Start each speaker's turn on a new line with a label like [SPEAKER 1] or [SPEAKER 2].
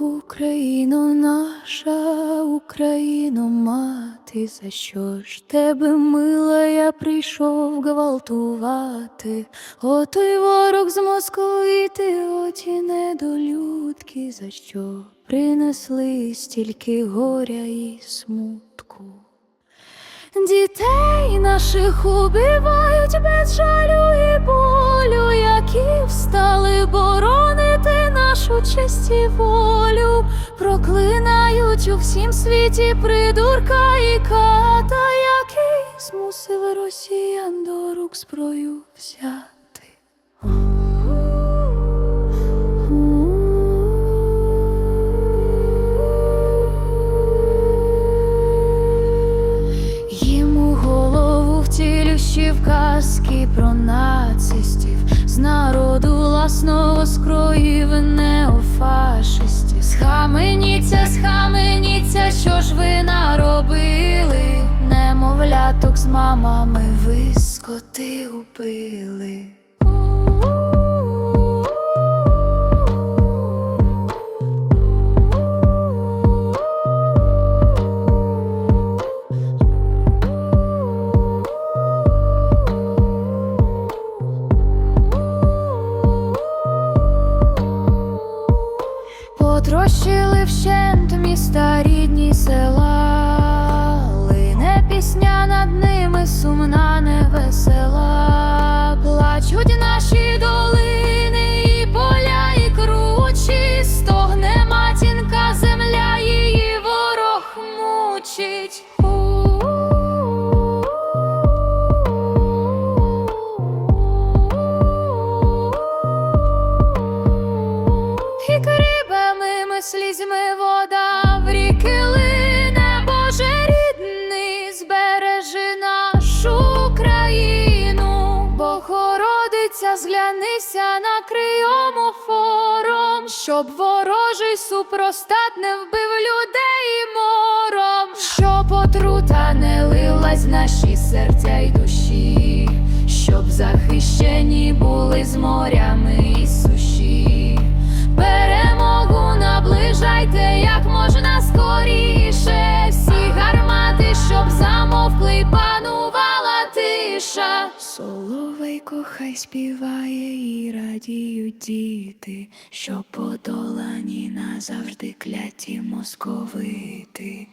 [SPEAKER 1] Україно, наша Україно, мати, за що ж тебе, мила, я прийшов гвалтувати? Отой ворог з московити, оті недолюдки, за що принесли стільки горя і смутку. Дітей наших убивають без жалю і болю, які встали боронити нашу честь і волю, проклинають у всім світі придурка і ката, який змусив росіян до рук зброю взяти. Їм у голову втілющі вказки про нацистів, з народу власного скроїв неофашистів. Немовляток з мамами ви скоти убили. Потрощили вщент міста рідні села, Богородиця, зглянися на крийому фором, щоб ворожий супростат не вбив людей мором, щоб отрута не лилась наші серця й душі, щоб захищені були з морями і суші. Перемогу наближайте як можна скоріше. Всі гармати, щоб замовкли, панувала тиша. Соловейко хай співає і радіють діти, що подолані назавжди кляті московити.